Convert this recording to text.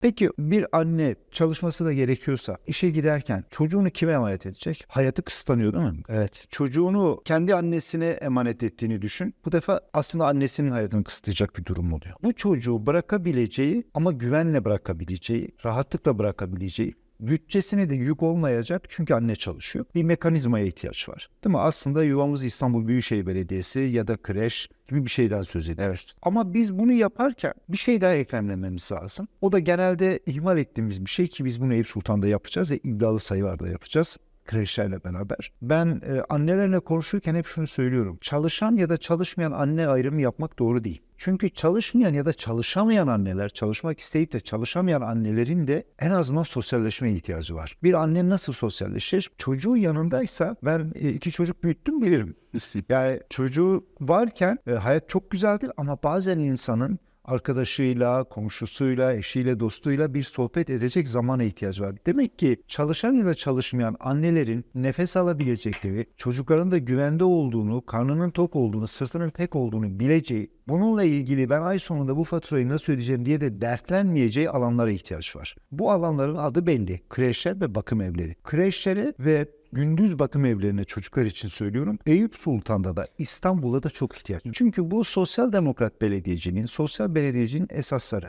Peki bir anne çalışması da gerekiyorsa işe giderken çocuğunu kime emanet edecek? Hayatı kısıtlanıyor değil mi? Evet. Çocuğunu kendi annesine emanet ettiğini düşün. Bu defa aslında annesinin hayatını kısıtlayacak bir durum oluyor. Bu çocuğu bırakabileceği ama güvenle bırakabileceği, rahatlıkla bırakabileceği bütçesine de yük olmayacak çünkü anne çalışıyor. Bir mekanizmaya ihtiyaç var. Değil mi? Aslında yuvamız İstanbul Büyükşehir Belediyesi ya da kreş gibi bir şeyden söz ediyoruz. Ama biz bunu yaparken bir şey daha eklemlememiz lazım. O da genelde ihmal ettiğimiz bir şey ki biz bunu Eyüp Sultan'da yapacağız ve iddialı sayılarda yapacağız kreşlerle beraber. Ben e, annelerle konuşurken hep şunu söylüyorum. Çalışan ya da çalışmayan anne ayrımı yapmak doğru değil. Çünkü çalışmayan ya da çalışamayan anneler, çalışmak isteyip de çalışamayan annelerin de en azından sosyalleşmeye ihtiyacı var. Bir anne nasıl sosyalleşir? Çocuğu yanındaysa ben e, iki çocuk büyüttüm bilirim. Yani çocuğu varken e, hayat çok güzeldir ama bazen insanın arkadaşıyla, komşusuyla, eşiyle, dostuyla bir sohbet edecek zamana ihtiyacı var. Demek ki çalışan ya da çalışmayan annelerin nefes alabilecekleri, çocukların da güvende olduğunu, karnının tok olduğunu, sırtının tek olduğunu bileceği, bununla ilgili ben ay sonunda bu faturayı nasıl ödeyeceğim diye de dertlenmeyeceği alanlara ihtiyaç var. Bu alanların adı belli. Kreşler ve bakım evleri. Kreşlere ve gündüz bakım evlerine çocuklar için söylüyorum. Eyüp Sultan'da da İstanbul'da da çok ihtiyaç. Çünkü bu sosyal demokrat belediyeciliğin, sosyal belediyeciliğin esasları.